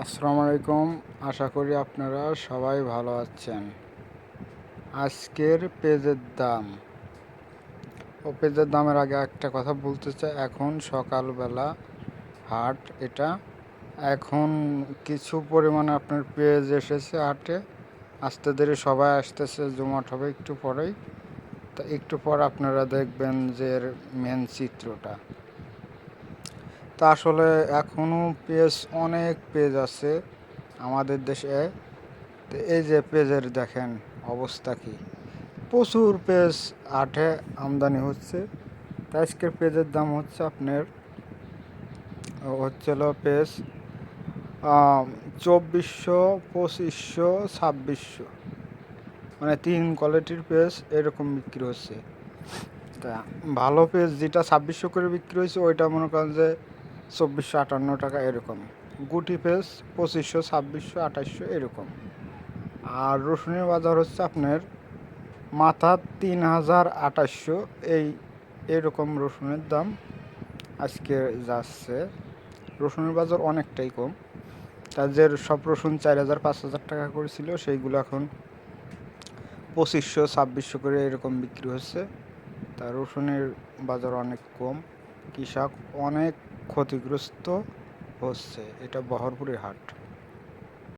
আসসালামু আলাইকুম। আশা করি আপনারা সবাই ভালো আছেন। আজকের পেজের দাম। ও পেজের দামের আগে একটা কথা বলতে চাই। এখন সকালবেলা হাট এটা। এখন কিছু পরিমাণে আপনার পেজ এসেছে হাটে। আসতে দেরি সবাই আসতেছে, জমাট হবে একটু পরেই। তা একটু পর আপনারা দেখবেন যে এর মেন চিত্রটা। তা আসলে এখনও পেজ অনেক পেজ আছে আমাদের দেশে। তো এই যে পেজের দেখেন অবস্থা কি। প্রচুর পেজ আটে আমদানি হচ্ছে। তা আজকের পেজের দাম হচ্ছে আপনার হচ্ছিল পেজ চব্বিশশো, পঁচিশশো, ছাব্বিশশো। মানে তিন কোয়ালিটির পেজ এরকম বিক্রি হচ্ছে। তা ভালো পেজ যেটা ছাব্বিশশো করে বিক্রি হয়েছে, ওইটা মনে করেন যে চব্বিশশো আটান্ন টাকা এরকম। গুটি পেজ পঁচিশশো, ছাব্বিশশো, আঠাশশো এরকম। আর রসুনের বাজার হচ্ছে আপনার মাথা তিন হাজার আঠাশশো। এই এরকম রসুনের দাম আজকে যাচ্ছে। রসুনের বাজার অনেকটাই কম। তাদের সব রসুন চার হাজার, পাঁচ হাজার টাকা করেছিল সেইগুলো এখন পঁচিশশো, ছাব্বিশশো করে এরকম বিক্রি হচ্ছে। তা রসুনের বাজার অনেক কম। কৃষক অনেক ক্ষতিগ্রস্ত হচ্ছে। এটা বহরপুরের হাট।